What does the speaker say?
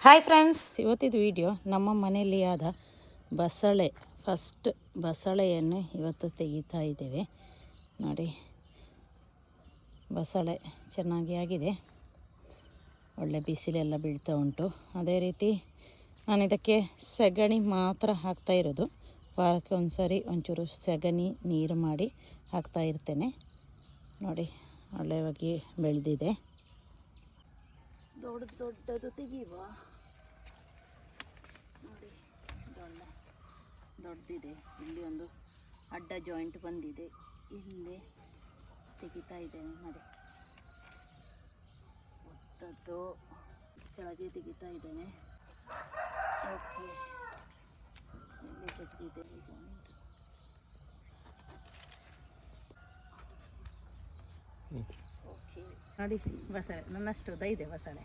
Hi friends ಇವತ್ತಿದು video ನಮ್ಮ ಮನೆಯಲ್ಲಿ ಆದ ಬಸಳೆ ಫಸ್ಟ್ ಬಸಳೆಯನ್ನು ಇವತ್ತು ತೆಗಿತಾ ಇದ್ದೇವೆ. ನೋಡಿ, ಬಸಳೆ ಚೆನ್ನಾಗಿ ಆಗಿದೆ. ಒಳ್ಳೆ ಬಿಸಿಲೆಲ್ಲ ಬೀಳ್ತಾ ಉಂಟು. ಅದೇ ರೀತಿ ನಾನು ಇದಕ್ಕೆ ಸಗಣಿ ಮಾತ್ರ ಹಾಕ್ತಾ ಇರೋದು. ವಾರಕ್ಕೆ ಒಂದು ಸರಿ ಒಂಚೂರು ಸಗಣಿ ನೀರು ಮಾಡಿ ಹಾಕ್ತಾ ಇರ್ತೇನೆ. ನೋಡಿ, ಒಳ್ಳೆಯವಾಗಿ ಬೆಳೆದಿದೆ. ದೊಡ್ಡ ದೊಡ್ಡದು ತೆಗೀವ ನೋಡಿ ದೊಡ್ಡ ದೊಡ್ಡದಿದೆ ಇಲ್ಲಿ ಒಂದು ಅಡ್ಡ ಜಾಯಿಂಟ್ ಬಂದಿದೆ. ಇಲ್ಲಿ ತೆಗಿತಾ ಇದ್ದೇನೆ ನೋಡಿ ಒತ್ತದ್ದು ಕೆಳಗೆ ತೆಗಿತಾ ಇದ್ದೇನೆ. ಓಕೆ. ಇಲ್ಲಿ ತೆಗೆದಿದೆ ಓಕೆ. ನೋಡಿ ಬಸಳೆ. ನನ್ನಷ್ಟು ಇದೆ ಬಸಳೆ.